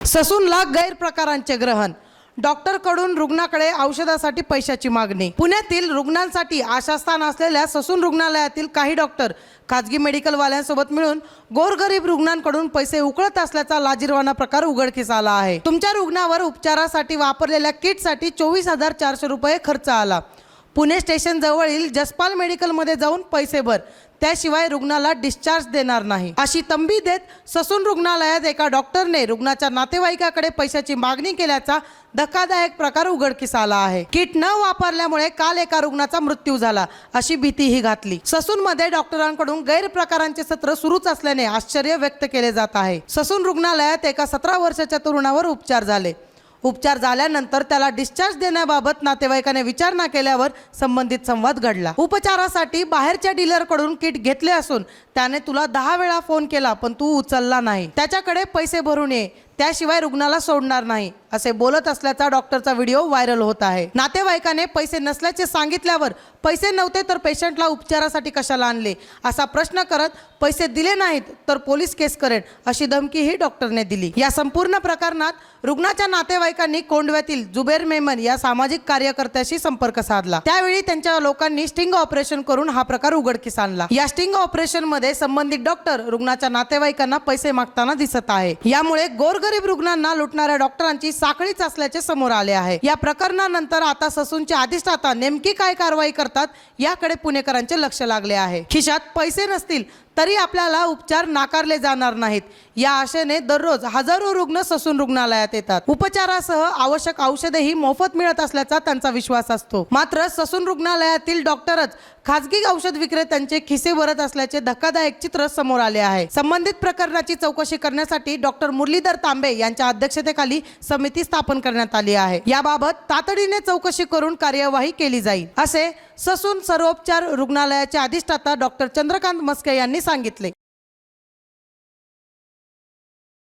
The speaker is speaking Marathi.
ससूनला गैरप्रकारांचे ग्रहण. डॉक्टरकडून रुग्णाकडे औषधासाठी पैशाची मागणी. पुण्यातील रुग्णांसाठी आशास्थान असलेल्या ससून रुग्णालयातील काही डॉक्टर खाजगी मेडिकलवाल्यांसोबत मिळून गोरगरीब रुग्णांकडून पैसे उकळत असल्याचा लाजीरवाना प्रकार उघडकीस आला आहे. तुमच्या रुग्णावर उपचारासाठी वापरलेल्या किटसाठी चोवीस हजार चारशे रुपये खर्च आला. पुणे स्टेशनजवळील जसपाल मेडिकलमध्ये जाऊन पैसे भर. त्याशिवाय रुग्णाला डिस्चार्ज देणार नाही. अशी तंबी देत ससून रुग्णालयात एका डॉक्टरने रुग्णाच्या नातेवाईकाकडे पैशाची मागणी केल्याचा धक्कादायक प्रकार उघडकीस आला आहे. किट न वापरल्यामुळे काल एका रुग्णाचा मृत्यू झाला अशी भीतीही घातली. ससून मध्ये डॉक्टरांकडून गैरप्रकारांचे सत्र सुरूच असल्याने आश्चर्य व्यक्त केले जात आहे. ससून रुग्णालयात एका सतरा वर्षाच्या तरुणावर उपचार झाले. उपचार झाल्यानंतर त्याला डिस्चार्ज देण्याबाबत नातेवाईकाने विचारणा केल्यावर संबंधित संवाद घडला. उपचारासाठी बाहेरच्या डीलरकडून किट घेतले असून त्याने तुला दहा वेळा फोन केला पण तू उचलला नाही. त्याच्याकडे पैसे भरून ये. त्याशिवाय रुग्णाला सोडणार नाही. असे बोलत असल्याचा डॉक्टरचा व्हिडिओ व्हायरल होत आहे. नातेवाईकाने पैसे नसल्याचे सांगितल्यावर पैसे नव्हते तर पेशंटला उपचारासाठी कशाला आणले? असा प्रश्न करत पैसे दिले नाहीत तर पोलीस केस करेन अशी धमकीही डॉक्टरने दिली. या संपूर्ण प्रकरणात रुग्णाच्या नातेवाईकांनी कोंडव्यातील जुबेर मेमन या सामाजिक कार्यकर्त्याशी संपर्क साधला. त्यावेळी त्यांच्या लोकांनी स्टिंग ऑपरेशन करून हा प्रकार उघडकीस आणला. या स्टिंग ऑपरेशनमध्ये संबंधित डॉक्टर रुग्णाच्या नातेवाईकांना पैसे मागताना दिसत आहे. यामुळे गोरगरीब रुग्णांना लुटणाऱ्या डॉक्टरांची साखळीच असल्याचे समोर आले आहे. या प्रकरणानंतर आता ससूनचे अधिष्ठाता नेमकी काय कारवाई करतात याकडे पुणेकरांचे लक्ष लागले आहे. खिशात पैसे नसतील तरी आपल्याला उपचार नाकारले जाणार नाहीत. या आशेने दररोज हजारो रुग्ण ससून रुग्णालयात येतात. उपचारासह आवश्यक औषधेही मोफत मिळत असल्याचा त्यांचा विश्वास असतो. मात्र ससून रुग्णालयातील डॉक्टरच खासगी औषध विक्रेत्यांचे खिसे भरत असल्याचे धक्कादायक चित्र समोर आले आहे. संबंधित प्रकरणाची चौकशी करण्यासाठी डॉक्टर मुरलीधर तांबे यांच्या अध्यक्षतेखाली समिती स्थापन करण्यात आली आहे. याबाबत तातडीने चौकशी करून कार्यवाही केली जाईल असे ससून सर्वोपचार रुग्णालयाचे अधिष्ठाता डॉक्टर चंद्रकांत मस्के यांनी सांगितले.